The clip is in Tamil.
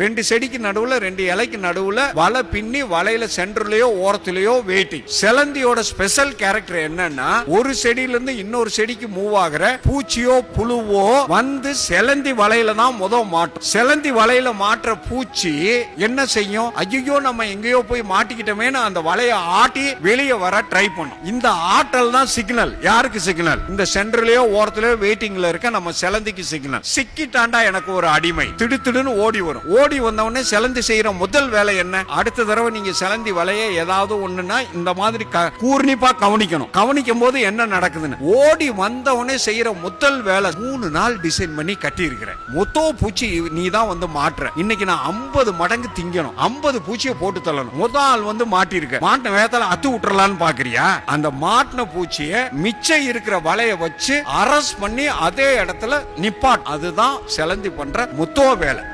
ரெண்டு செடிக்கு நடுவுல ரெண்டு இலைக்கு நடுவுல வலை பின்னி வலையில சென்டர்லயோ ஓரத்திலயோ வெயிட்டிங் செலந்தியோட ஸ்பெஷல் கேரக்டர் என்னன்னா ஒரு செடியில இருந்து இன்னொரு செடிக்கு மூவ் ஆகுற பூச்சியோ புழுவோ வந்து செலந்தி வலையில தான் முத மாட்டும். செலந்தி வலையில மாற்ற பூச்சி என்ன செய்யும்? ஐயோ நம்ம எங்கேயோ போய் மாட்டிக்கிட்டோமேன்னு அந்த வலையை ஆட்டி வெளியே வர ட்ரை பண்ணும். இந்த ஆட்டல் தான் சிக்னல் யாருக்கு சிக்னல் இந்த சென்டர்லயோ ஓரத்திலயோ வெயிட்டிங்ல இருக்க நம்ம செலந்திக்கு சிக்னல் சிக்கிட்டாண்டா எனக்கு ஒரு அடிமை. திடுத்திடுன்னு ஓடி வரும். ஓடி வந்த சிலந்தி செய்யற முதல் வேலை என்ன? அடுத்த தடவை நீங்க சிலந்தி வலைய ஏதாவது ஒண்ணுன்னா இந்த மாதிரி க- கூர்ணிப்பா கவனிக்கணும். கவனிக்கும் போது என்ன நடக்குதுன்னு? ஓடி வந்த செய்யற முதல் வேலை மூணு நாள் டிசைன் பண்ணி கட்டி இருக்கிறேன் மொத்த பூச்சி நீ தான் வந்து மாட்டுற. இன்னைக்கு நான் 50 மடங்கு திங்கணும். 50 பூச்சியை போட்டு தள்ளணும். முத ஆள் வந்து மாட்டிருக்க மாட்டின வேகத்துல அத்து விட்டுறலான்னு பாக்குறியா? அந்த மாட்டின பூச்சிய மிச்சம் இருக்கிற வலைய வச்சு அரஸ்ட் பண்ணி அதே இடத்துல நிப்பாட். அதுதான் செலந்தி பண்ற முத்தோ வேலை.